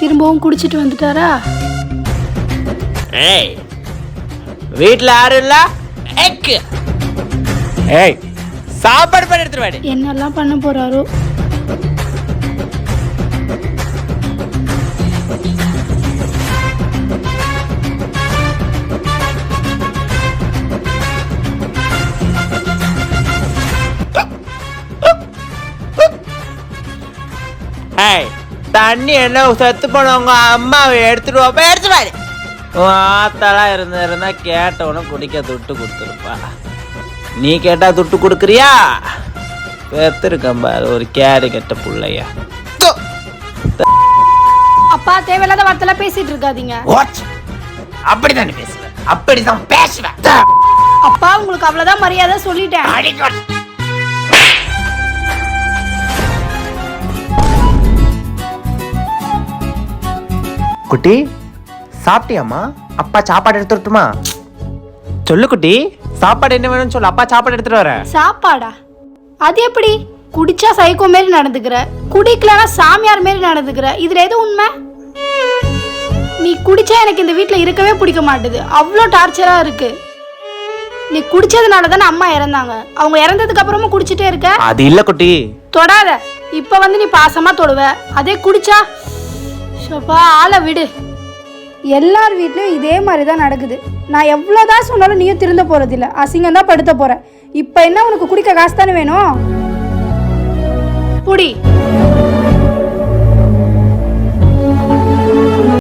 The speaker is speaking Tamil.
திரும்பவும் குடிச்சிட்டு வந்துட்டாரா? ஏய் வீட்டில் யாரும் இல்ல? ஏய் சாப்பாடு பண்ணி எடுத்துட்டு வாடி. என்னெல்லாம் பண்ண போறாரோ? ஏய் தண்ணி என்ன செத்து போனவங்க அம்மாவை எடுத்துட்டு வா. போய் எடுத்துட்டு வாடி உன் ஆத்தாலாம் இருந்தா இருந்தா கேட்டவன குடிக்க துட்டு கொடுத்துருப்பா. நீ கேட்டா துட்டு கொடுக்குறியா? பெத்திருக்கேன் பாரு ஒரு கேடு கெட்ட புள்ளையா. அப்பா தேவையில்லாத வார்த்தைலாம் பேசிட்டு இருக்காதீங்க. அப்படிதான் பேசுவேன் அப்படிதான் பேசுவேன் அப்பா உங்களுக்கு அவ்வளவுதான் மரியாதை சொல்லிட்டேன். குட்டி சாப்பிட்டியாம்மா? அப்பா சாப்பாடு எடுத்துட்டுமா சொல்லு குட்டி சாப்பாடு என்ன வேணும்னு சொல்லு. அப்பா சாப்பாடு எடுத்துட்டு வரேன் சாப்பாடா? அது எப்படி? குடிச்சா சைக்கோ மாரி நடந்துக்கிற. குடிக்கலனா சாமியார் மாரி நடந்துக்கிற. இதுல எது உண்மை? நீ குடிச்சா எனக்கு இந்த வீட்ல இருக்கவே பிடிக்க மாட்டுது. அவ்வளோ டார்ச்சரா இருக்கு. நீ குடிச்சதுனால தானே அம்மா இறந்தாங்க. அவங்க இறந்ததுக்கு அப்புறமும் குடிச்சிட்டே இருக்க? அது இல்ல குட்டி. தொடாத. இப்ப வந்து நீ பாசமா தொடுவ. அதே குடிச்சா ஷப்பா ஆளை விடு. எல்லார் வீட்லயும் இதே மாதிரி தான் நடக்குது. நான் எவ்வளோதான் சொன்னாலும் நீயும் திருந்த போறதில்ல. அசிங்கம் தான் படுத்த போற. இப்போ என்ன உனக்கு குடிக்க காசு தானே வேணும்? புடி.